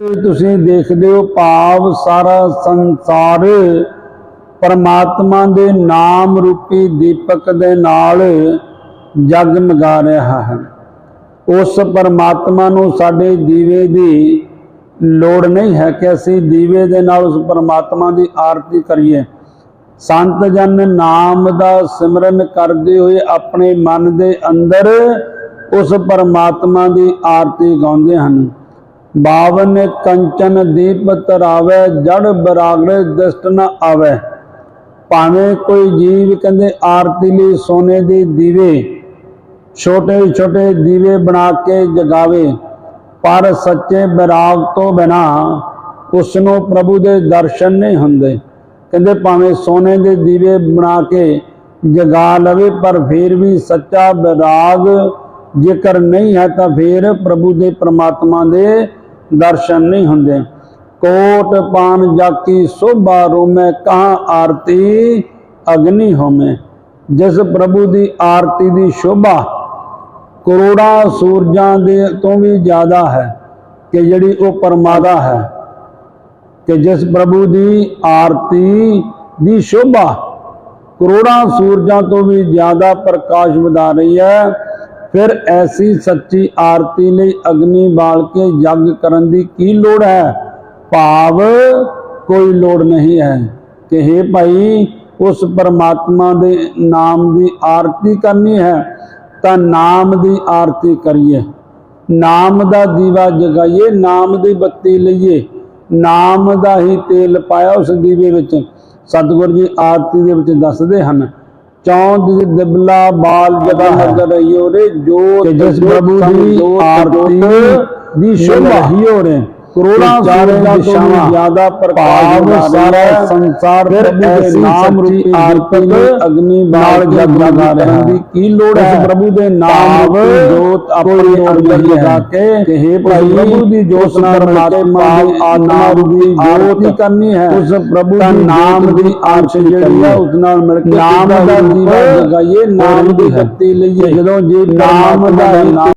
ਤੁਸੀਂ ਦੇਖਦੇ ਹੋ ਭਾਵ ਸਾਰਾ ਸੰਸਾਰ ਪਰਮਾਤਮਾ ਦੇ ਨਾਮ ਰੂਪੀ ਦੀਪਕ ਦੇ ਨਾਲ ਜਗਮਗਾ ਰਿਹਾ ਹੈ। ਉਸ ਪਰਮਾਤਮਾ ਨੂੰ ਸਾਡੇ ਦੀਵੇ ਦੀ ਲੋੜ ਨਹੀਂ ਹੈ ਕਿ ਅਸੀਂ ਦੀਵੇ ਦੇ ਨਾਲ ਉਸ ਪਰਮਾਤਮਾ ਦੀ ਆਰਤੀ ਕਰੀਏ। ਸੰਤ ਜਨ ਨਾਮ ਦਾ ਸਿਮਰਨ ਕਰਦੇ ਹੋਏ ਆਪਣੇ ਮਨ ਦੇ ਅੰਦਰ ਉਸ ਪਰਮਾਤਮਾ ਦੀ ਆਰਤੀ ਗਾਉਂਦੇ ਹਨ। ਬਾਵਨ ਕੰਚਨ ਦੀਪ ਤਰਾਵੇ, ਜੜ ਬਰਾਗੜੇ ਦਸਤ ਨ ਆਵੇ। ਭਾਵੇਂ ਕੋਈ ਜੀਵ ਕਹਿੰਦੇ ਆਰਤੀ ਲਈ ਸੋਨੇ ਦੇ ਦੀਵੇ, ਛੋਟੇ ਛੋਟੇ ਦੀਵੇ ਬਣਾ ਕੇ ਜਗਾਵੇ, ਪਰ ਸੱਚੇ ਬਰਾਗ ਤੋਂ ਬਿਨਾ ਉਸ ਨੂੰ ਪ੍ਰਭੂ ਦੇ ਦਰਸ਼ਨ ਨਹੀਂ ਹੁੰਦੇ। ਕਹਿੰਦੇ ਭਾਵੇਂ ਸੋਨੇ ਦੇ ਦੀਵੇ ਬਣਾ ਕੇ ਜਗਾ ਲਵੇ, ਪਰ ਫਿਰ ਵੀ ਸੱਚਾ ਬਰਾਗ ਜੇਕਰ ਨਹੀਂ ਹੈ ਤਾਂ ਫਿਰ ਪ੍ਰਭੂ ਦੇ ਪ੍ਰਮਾਤਮਾ ਦੇ ਦਰਸ਼ਨ ਨਹੀਂ ਹੁੰਦੇ। ਕੋਟ ਪਾਨ ਜਾਕੀ ਸੋਭਾ ਰੋਮੈ, ਕਹਾ ਆਰਤੀ ਅਗਨੀ ਹੋਮੇ। ਜਿਸ ਪ੍ਰਭੂ ਦੀ ਆਰਤੀ ਦੀ ਸ਼ੋਭਾ ਕਰੋੜਾਂ ਸੂਰਜਾਂ ਦੇ ਤੋਂ ਵੀ ਜ਼ਿਆਦਾ ਹੈ ਕਿ ਜਿਹੜੀ ਉਹ ਪਰਮਾਦਾ ਹੈ। ਕਿ ਜਿਸ ਪ੍ਰਭੂ ਦੀ ਆਰਤੀ ਦੀ ਸ਼ੋਭਾ ਕਰੋੜਾਂ ਸੂਰਜਾਂ ਤੋਂ ਵੀ ਜ਼ਿਆਦਾ ਪ੍ਰਕਾਸ਼ ਵਧਾ ਰਹੀ ਹੈ। ਫਿਰ ਐਸੀ ਸੱਚੀ ਆਰਤੀ ਲਈ ਅਗਨੀ ਬਾਲ ਕੇ ਯੱਗ ਕਰਨ ਦੀ ਕੀ ਲੋੜ ਹੈ? ਭਾਵ ਕੋਈ ਲੋੜ ਨਹੀਂ ਹੈ। ਕਿ हे ਭਾਈ, ਉਸ ਪਰਮਾਤਮਾ ਦੇ ਨਾਮ ਦੀ ਆਰਤੀ ਕਰਨੀ ਹੈ, ਤਾਂ ਨਾਮ ਦੀ ਆਰਤੀ ਕਰੀਏ। ਨਾਮ ਦਾ ਦੀਵਾ ਜਗਾਈਏ, ਨਾਮ ਦੀ ਬੱਤੀ ਲਈਏ। ਨਾਮ ਦਾ ਹੀ ਤੇਲ ਪਾਇਆ ਉਸ ਦੀਵੇ ਵਿੱਚ। ਸਤਿਗੁਰੂ ਜੀ ਆਰਤੀ ਦੇ ਵਿੱਚ ਦੱਸਦੇ ਹਨ ਚੌਂਦ ਦਿਬਲਾ ਬਾਲ ਜਗਾ ਨਗਰ ਯੋਰੇ ਜੋ ਜਿਸ ਪ੍ਰਭੂ ਦੀ ਆਰਤੀ ਦੀ ਸ਼ੋਭਾ ਹੀ ਹੋ ਰਹੇ। ਕਰੋੜਾਂ ਸੂਰਜਾਂ ਤੋਂ ਵੀ ਜ਼ਿਆਦਾ ਪ੍ਰਕਾਸ਼ ਸਾਰਾ ਸੰਸਾਰ ਪ੍ਰਭੂ ਦੇ ਨਾਮ ਰੂਪੀ ਆਰਤੀ ਨੂੰ ਅਗਨੀ ਬਾਲ ਜਗਾ ਰਿਹਾ ਦੀ ਕੀ ਲੋੜ ਹੈ? ਪ੍ਰਭੂ ਦੇ ਨਾਮ ਰੂਪੀ ਜੋਤ ਆਪਣੀ ਅੰਦਰ ਲਗਾ ਕੇ ਕਿ हे ਭਾਈ ਪ੍ਰਭੂ ਦੀ ਜੋਤ ਨਾਲ ਪਰਮਾਤਮਾ ਦੀ ਆਤਮਾ ਰੂਪੀ ਆਰਤੀ ਕਰਨੀ ਹੈ। ਉਸ ਪ੍ਰਭੂ ਦਾ ਨਾਮ ਦੀ ਆਰਤੀ ਜਿਹੜੀ ਹੈ ਉਸ ਨਾਲ ਮਿਲ ਕੇ ਨਾਮ ਦਾ ਦੀਵਾ ਜਗਾਈਏ ਨਾਮ ਦੀ ਸ਼ਕਤੀ ਲਈਏ। ਜਦੋਂ ਜੀ ਨਾਮ ਦਾ